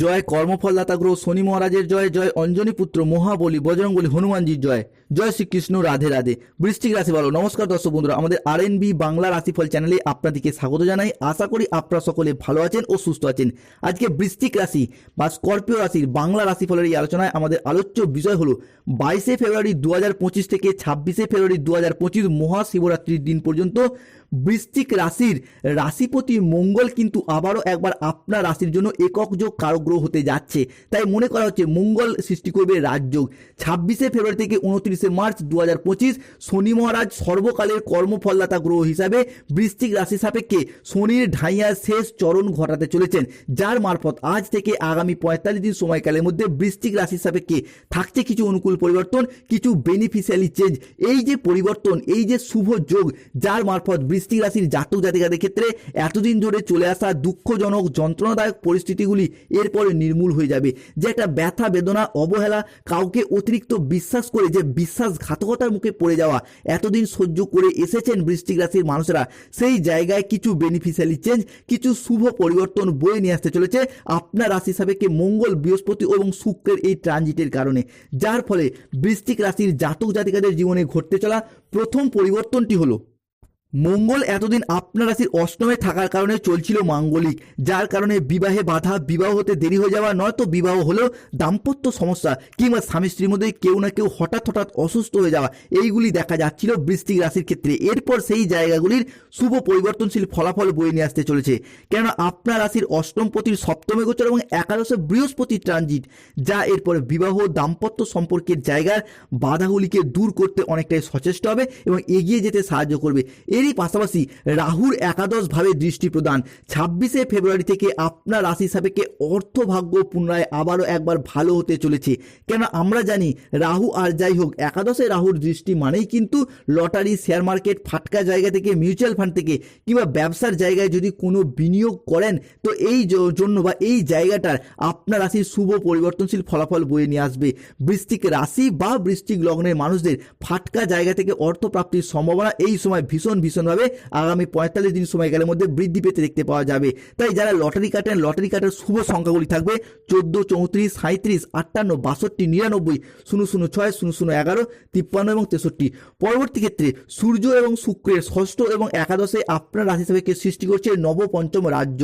জয় কর্মফলদাতা গ্রহ, শনি মহারাজের জয় জয় অঞ্জনী পুত্র, মহাবলী বজরঙ্গলী হনুমানজির জয় জয় শ্রীকৃষ্ণ, রাধে রাধে। বৃষ্টিক রাশি ভালো নমস্কার দর্শক বন্ধুরা, আমাদের আর এন বি বাংলা রাশিফল চ্যানেলে আপনাদেরকে স্বাগত জানাই। আশা করি আপনারা সকলে ভালো আছেন ও সুস্থ আছেন। আজকে বৃষ্টিক রাশি বা স্করপিও রাশির বাংলা রাশিফলের এই আলোচনায় আমাদের আলোচ্য বিষয় হলো বাইশে ফেব্রুয়ারি দু থেকে ছাব্বিশে ফেব্রুয়ারি দু হাজার পঁচিশ মহাশিবরাত্রির দিন পর্যন্ত বৃশ্চিক রাশির রাশিপতি মঙ্গল কিন্তু আবারও একবার আপনার রাশির জন্য একক যোগ কারগ্রহ হতে যাচ্ছে। তাই মনে করা হচ্ছে মঙ্গল সৃষ্টি করবে রাজযোগ। ছাব্বিশে ফেব্রুয়ারি থেকে উনত্রিশে মার্চ দু হাজার পঁচিশ শনি মহারাজ সর্বকালের কর্মফলদাতা গ্রহ হিসাবে বৃশ্চিক রাশি সাপেক্ষে শনির ঢাইয়ার শেষ চরণ ঘটাতে চলেছেন। যার মারফত আজ থেকে আগামী পঁয়তাল্লিশ দিন সময়কালের মধ্যে বৃশ্চিক রাশি সাপেক্ষে থাকছে কিছু অনুকূল পরিবর্তন, কিছু বেনিফিশিয়ালি চেঞ্জ এই যে পরিবর্তন, এই যে শুভ যোগ, যার মারফত বৃষ্টিক রাশির জাতক জাতিকাদের ক্ষেত্রে এতদিন ধরে চলে আসা দুঃখজনক, যন্ত্রণাদায়ক পরিস্থিতিগুলি এরপরে নির্মূল হয়ে যাবে। যে একটা ব্যথা, বেদনা, অবহেলা কাউকে অতিরিক্ত বিশ্বাস করে যে বিশ্বাসঘাতকতার মুখে পড়ে যাওয়া এতদিন সহ্য করে এসেছেন বৃষ্টিক রাশির মানুষেরা, সেই জায়গায় কিছু বেনিফিশিয়ালি চেঞ্জ কিছু শুভ পরিবর্তন বয়ে নিয়ে আসতে চলেছে আপনার রাশি সাপেক্ষে মঙ্গল, বৃহস্পতি এবং শুক্রের এই ট্রানজিটের কারণে। যার ফলে বৃষ্টিক রাশির জাতক জাতিকাদের জীবনে ঘটতে চলা প্রথম পরিবর্তনটি হলো মঙ্গল এতদিন আপনার রাশির অষ্টমে থাকার কারণে চলছিল মাঙ্গলিক, যার কারণে বিবাহে বাধা, বিবাহ হতে দেরি হয়ে যাওয়া নয়তো বিবাহ হলেও দাম্পত্য সমস্যা কিংবা স্বামী স্ত্রীর মধ্যে কেউ না কেউ হঠাৎ হঠাৎ অসুস্থ হয়ে যাওয়া, এইগুলি দেখা যাচ্ছিল বৃষ্টিক রাশির ক্ষেত্রে। এরপর সেই জায়গাগুলির শুভ পরিবর্তনশীল ফলাফল বয়ে নিয়ে আসতে চলেছে। কেননা আপনার রাশির অষ্টম পতির সপ্তমে গোচর এবং একাদশে বৃহস্পতি ট্রানজিট, যা এরপর বিবাহ দাম্পত্য সম্পর্কের জায়গার বাধাগুলিকে দূর করতে অনেকটাই সচেষ্ট হবে এবং এগিয়ে যেতে সাহায্য করবে। এরই পাশাপাশি রাহুর একাদশভাবে দৃষ্টি প্রদান। ছাব্বিশে ফেব্রুয়ারি থেকে আপনার রাশি সাপেক্ষে অর্থভাগ্য পুনরায় আবারও একবার ভালো হতে চলেছে। কেন আমরা জানি, রাহু আর যাই হোক, একাদশে রাহুর দৃষ্টি মানেই কিন্তু লটারি শেয়ার মার্কেট ফাটকা জায়গা থেকে মিউচুয়াল ফান্ড থেকে, কিংবা ব্যবসার জায়গায় যদি কোনো বিনিয়োগ করেন, তো এই জন্য বা এই জায়গাটার আপনার রাশির শুভ পরিবর্তনশীল ফলাফল বয়ে নিয়ে আসবে। বৃষ্টিক রাশি বা বৃশ্চিক লগ্নের মানুষদের ফাটকা জায়গা থেকে অর্থ প্রাপ্তির সম্ভাবনা এই সময় ভীষণ ভীষণভাবে আগামী পঁয়তাল্লিশ দিন সময়কালের মধ্যে বৃদ্ধি পেতে দেখতে পাওয়া যাবে। তাই যারা লটারি কাটেন, লটারি কাটার শুভ সংখ্যাগুলি থাকবে চোদ্দ, চৌত্রিশ সাঁত্রিশ আটান্ন, বাষট্টি, নিরানব্বই, শূন্য শূন্য, ছয়, শূন্য শূন্য, এগারো, তিপ্পান্ন এবং তেষট্টি। পরবর্তী ক্ষেত্রে সূর্য এবং শুক্রের ষষ্ঠ এবং একাদশে আপনার রাশি হিসাবে সৃষ্টি করছে নবপঞ্চম রাজ্য,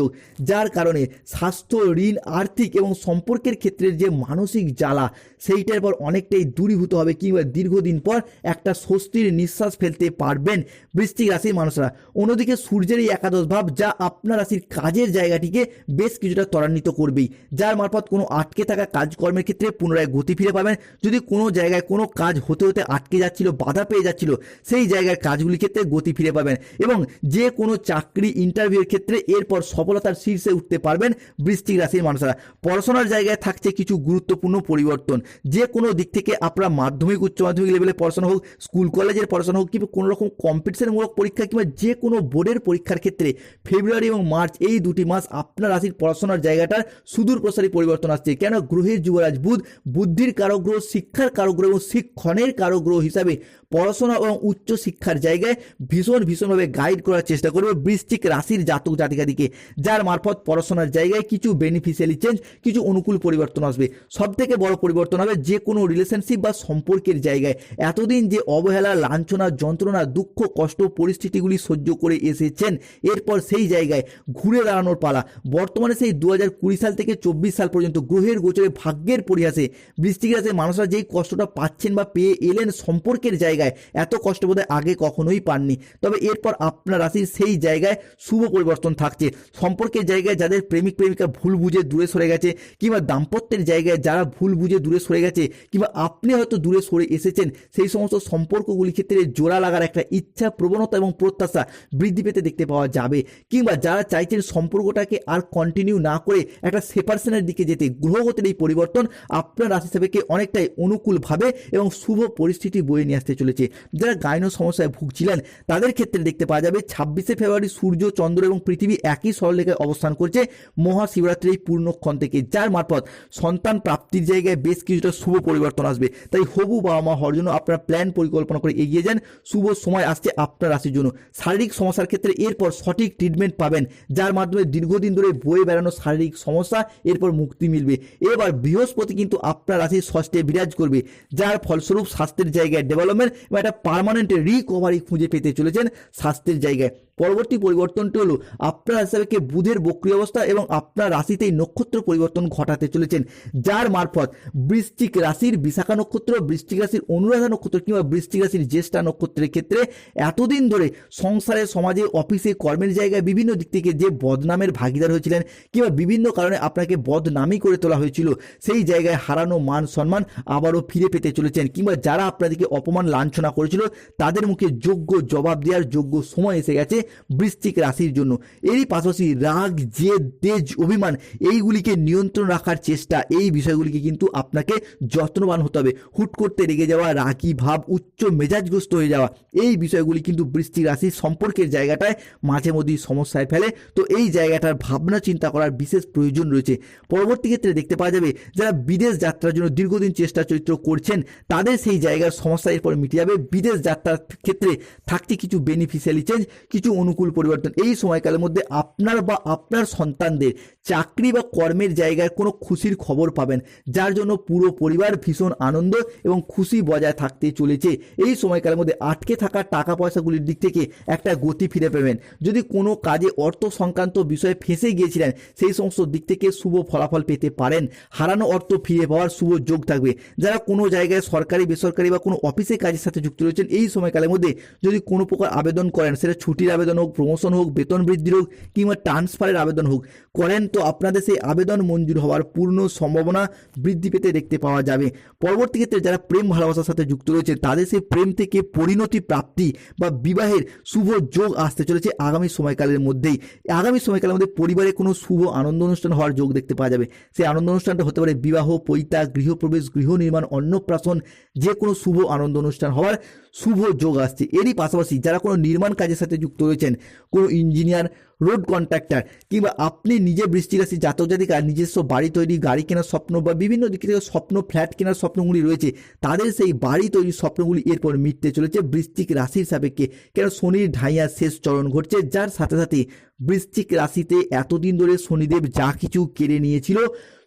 যার কারণে স্বাস্থ্য, ঋণ, আর্থিক এবং সম্পর্কের ক্ষেত্রের যে মানসিক জ্বালা, সেইটার পর অনেকটাই দূরীভূত হবে কিংবা দীর্ঘদিন পর একটা স্বস্তির নিঃশ্বাস ফেলতে পারবেন। বৃষ্টিক রাশির মানুষরা। অন্যদিকে সূর্যের এই একাদশ ভাব যা আপনার রাশির কাজের জায়গাটিকে বেশ কিছুটা ত্বরান্বিত করবেই, যার মারফত কোনো আটকে থাকা কাজকর্মের ক্ষেত্রে পুনরায় গতি ফিরে পাবেন। যদি কোনো জায়গায় কোনো কাজ হতে হতে আটকে যাচ্ছিল, বাধা পেয়ে যাচ্ছিল, সেই জায়গার কাজগুলির ক্ষেত্রে গতি ফিরে পাবেন এবং যে কোনো চাকরি ইন্টারভিউর ক্ষেত্রে এরপর সফলতার শীর্ষে উঠতে পারবেন বৃষ্টিক রাশির মানুষরা। পড়াশোনার জায়গায় থাকছে কিছু গুরুত্বপূর্ণ পরিবর্তন। যে কোনো দিক থেকে আপনারা মাধ্যমিক, উচ্চ মাধ্যমিক লেভেলে পড়াশোনা হোক স্কুল কলেজের পড়াশোনা হোক, কিংবা কোনো রকম কম্পিটিশনমূলক পরীক্ষা কিংবা যে কোনো বোর্ডের পরীক্ষার ক্ষেত্রে ফেব্রুয়ারি এবং মার্চ এই দুটি মাস আপনার রাশির পড়াশোনার জায়গাটার সুদূর প্রসারী পরিবর্তন আসছে। কেন? গ্রহের যুবরাজ বুধ, বুদ্ধির কারক গ্রহ শিক্ষার কারক গ্রহ এবং শিক্ষণের কারক গ্রহ হিসাবে পড়াশোনা এবং উচ্চ শিক্ষার জায়গায় ভীষণ ভীষণভাবে গাইড করার চেষ্টা করবে বৃশ্চিক রাশির জাতক জাতিকাদিকে, যার মারফত পড়াশোনার জায়গায় কিছু বেনিফিশিয়ালি চেঞ্জ কিছু অনুকূল পরিবর্তন আসবে। সব থেকে বড় পরিবর্তন হবে যে কোনো রিলেশনশিপ বা সম্পর্কের জায়গায়। এতদিন যে অবহেলা, লাঞ্ছনা, যন্ত্রণা, দুঃখ, কষ্ট পরিস্থিতিগুলি সহ্য করে এসেছেন। এরপর সেই জায়গায় ঘুরে দাঁড়ানোর পালা। বর্তমানে সেই দু হাজার কুড়ি সাল থেকে চব্বিশ সাল পর্যন্ত গ্রহের গোচরে ভাগ্যের পরিহাসে বৃষ্টিক রাশির মানুষরা যেই কষ্টটা পাচ্ছেন বা পেয়ে এলেন সম্পর্কের জায়গায় এত কষ্ট বোধহয় আগে কখনোই পাননি। তবে এরপর আপনার রাশির সেই জায়গায় শুভ পরিবর্তন থাকছে। সম্পর্কের জায়গায় যাদের প্রেমিক, প্রেমিকা ভুল বুঝে দূরে সরে গেছে কিংবা দাম্পত্যের জায়গায় যারা ভুল বুঝে দূরে সরে গেছে কিংবা আপনি হয়তো দূরে সরে এসেছেন, সেই সমস্ত সম্পর্কগুলির ক্ষেত্রে জোড়া লাগার একটা ইচ্ছা প্রবণতা এবং প্রত্যাশা বৃদ্ধি পেতে দেখতে পাওয়া যাবে। কিংবা যারা চাইছেন সম্পর্কটাকে আর কন্টিনিউ না করে একটা সেপারেশনের দিকে যেতে গ্রহগতের এই পরিবর্তন আপনার রাশি হিসেবেকে অনেকটাই অনুকূলভাবে এবং শুভ পরিস্থিতি বয়ে নিয়ে আসতে চলেছে। যারা গাইনো সমস্যায় ভুগছিলেন, তাদের ক্ষেত্রে দেখতে পাওয়া যাবে, ছাব্বিশে ফেব্রুয়ারি সূর্য, চন্দ্র এবং পৃথিবী একই সরলরেখায় অবস্থান করছে। মহাশিবরাত্রির এই পূর্ণক্ষণ থেকে, যার মারফত সন্তান প্রাপ্তির জায়গায় বেশ কিছুটা শুভ পরিবর্তন আসবে। তাই হবু বাবা মা হওয়ার জন্য আপনারা প্ল্যান পরিকল্পনা করে এগিয়ে যান। শুভ সময় আসছে আপনার রাশির রাশির জন্য শারীরিক সমস্যার ক্ষেত্রে এরপর সঠিক ট্রিটমেন্ট পাবেন, যার মাধ্যমে দীর্ঘদিন ধরে বয়ে বেড়ানো শারীরিক সমস্যা এরপর মুক্তি মিলবে। এবার বৃহস্পতি কিন্তু আপনার রাশির ষষ্ঠে বিরাজ করবে, যার ফলস্বরূপ স্বাস্থ্যের জায়গায় ডেভেলপমেন্ট বা একটা পারমানেন্ট রিকভারি খুঁজে পেতে চলেছেন স্বাস্থ্যের জায়গায়। পরবর্তী পরিবর্তনটি হলো আপনার হিসাবে বুধের বক্রী অবস্থা এবং আপনার রাশিতেই নক্ষত্র পরিবর্তন ঘটাতে চলেছেন, যার মারফত বৃশ্চিক রাশির বিশাখা নক্ষত্র, বৃশ্চিক রাশির অনুরাধা নক্ষত্র কিংবা বৃশ্চিক রাশির জ্যেষ্ঠা নক্ষত্রের ক্ষেত্রে এতদিন ধরে সংসারে সমাজে অফিসে কর্মের জায়গায় বিভিন্ন দিক থেকে যে বদনামের ভাগিদার হয়েছিলেন কিংবা বিভিন্ন কারণে আপনাকে বদনামই করে তোলা হয়েছিল, সেই জায়গায় হারানো মান সম্মান আবারও ফিরে পেতে চলেছেন। কিংবা যারা আপনাদেরকে অপমান, লাঞ্ছনা করেছিল, তাদের মুখে যোগ্য জবাব দেওয়ার যোগ্য সময় এসে গেছে বৃশ্চিক রাশির জন্য। এরই পাশাপাশি রাগ, জেদ, তেজ, অভিমান, এইগুলিকে নিয়ন্ত্রণ রাখার চেষ্টা, এই বিষয়গুলিকে কিন্তু আপনাকে যত্নবান হতে হবে। হুট করতে রেগে যাওয়া, রাগী ভাব, উচ্চ মেজাজগ্রস্ত হয়ে যাওয়া, এই বিষয়গুলি কিন্তু রাশির সম্পর্কের জায়গাটায় মাঝে মধ্যেই সমস্যায় ফেলে। তো এই জায়গাটার ভাবনা চিন্তা করার বিশেষ প্রয়োজন রয়েছে। পরবর্তী ক্ষেত্রে দেখতে পাওয়া যাবে, যারা বিদেশ যাত্রার জন্য দীর্ঘদিন চেষ্টা চরিত্র করছেন, তাদের সেই জায়গার সমস্যা এরপর মিটে যাবে। বিদেশ যাত্রার ক্ষেত্রে থাকছে কিছু বেনিফিশিয়ালি চেঞ্জ কিছু অনুকূল পরিবর্তন। এই সময়কালের মধ্যে আপনার বা আপনার সন্তানদের চাকরি বা কর্মের জায়গায় কোনো খুশির খবর পাবেন, যার জন্য পুরো পরিবার ভীষণ আনন্দ এবং খুশি বজায় থাকতে চলেছে। এই সময়কালের মধ্যে আটকে থাকা টাকা পয়সাগুলির দিক থেকে একটা গতি ফিরে পাবেন যদি কোনো কাজে অর্থ সংক্রান্ত বিষয়ে ফেঁসে গিয়েছিলেন, সেই সমস্ত দিক থেকে শুভ ফলাফল পেতে পারেন। হারানো অর্থ ফিরে পাওয়ার শুভ যোগ থাকবে। যারা কোনো জায়গায় সরকারি, বেসরকারি বা কোনো অফিসে কাজের সাথে যুক্ত রয়েছেন, এই সময়কালের মধ্যে যদি কোনো প্রকার আবেদন করেন, সেটা ছুটির আবেদন হোক প্রমোশন হোক, বেতন বৃদ্ধির হোক, কিংবা ট্রান্সফারের আবেদন হোক, করেন তো আপনাদের সেই আবেদন মঞ্জুর হওয়ার পূর্ণ সম্ভাবনা বৃদ্ধি পেতে দেখতে পাওয়া যাবে। পরবর্তী ক্ষেত্রে যারা প্রেম ভালোবাসার সাথে যুক্ত রয়েছে, তাদের সেই প্রেম থেকে পরিণতি, প্রাপ্তি বা বিবাহের শুভ যোগ আসতে চলেছে আগামী সময়কালের মধ্যেই। আগামী সময়কালের মধ্যে পরিবারে কোনো শুভ আনন্দ অনুষ্ঠান হওয়ার যোগ দেখতে পাওয়া যাবে। সেই আনন্দ অনুষ্ঠানটা হতে পারে বিবাহ, পৈতা, গৃহপ্রবেশ, গৃহ নির্মাণ, অন্নপ্রাশন, যে কোনো শুভ আনন্দ অনুষ্ঠান হওয়ার শুভ যোগ আসছে। এরই পাশাপাশি যারা কোনো নির্মাণ কাজের সাথে যুক্ত রয়েছেন, কোনো ইঞ্জিনিয়ার রোড কন্ট্রাক্টর কিংবা আপনি নিজে বৃষ্টি রাশি জাতক, নিজস্ব বাড়ি তৈরি, গাড়ি কেনার স্বপ্ন বা বিভিন্ন দিক থেকে স্বপ্ন, ফ্ল্যাট কেনার স্বপ্নগুলি রয়েছে, তাদের সেই বাড়ি তৈরির স্বপ্নগুলি এরপর মিটতে চলেছে বৃষ্টিক রাশির সাপেক্ষে। কেন শনির ঢাইয়া শেষ চরণ ঘটছে, যার সাথে সাথে বৃশ্চিক রাশিতে এতদিন ধরে শনিদেব যা কিছু কেড়ে নিয়েছিল,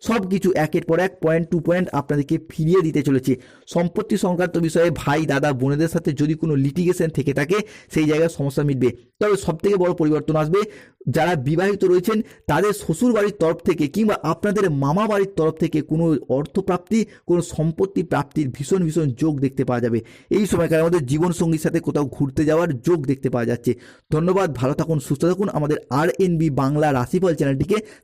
সব কিছু একের পর এক পয়েন্ট টু পয়েন্ট আপনাদেরকে ফিরিয়ে দিতে চলেছে। সম্পত্তি সংক্রান্ত বিষয়ে ভাই, দাদা, বোনেদের সাথে যদি কোনো লিটিগেশন থেকে থাকে, সেই জায়গায় সমস্যা মিটবে। তবে সব থেকে বড় পরিবর্তন আসবে, যারা বিবাহিত রয়েছেন, তাদের শ্বশুর বাড়ির তরফ থেকে কিংবা আপনাদের মামা বাড়ির তরফ থেকে কোনো অর্থপ্রাপ্তি, কোনো সম্পত্তি প্রাপ্তির ভীষণ ভীষণ যোগ দেখতে পাওয়া যাবে। এই সময়কার আমাদের জীবনসঙ্গীর সাথে কোথাও ঘুরতে যাওয়ার যোগ দেখতে পাওয়া যাচ্ছে। ধন্যবাদ, ভালো থাকুন, সুস্থ থাকুন। আমাদের আর এন বি বাংলা রাশিফল চ্যানেলটিকে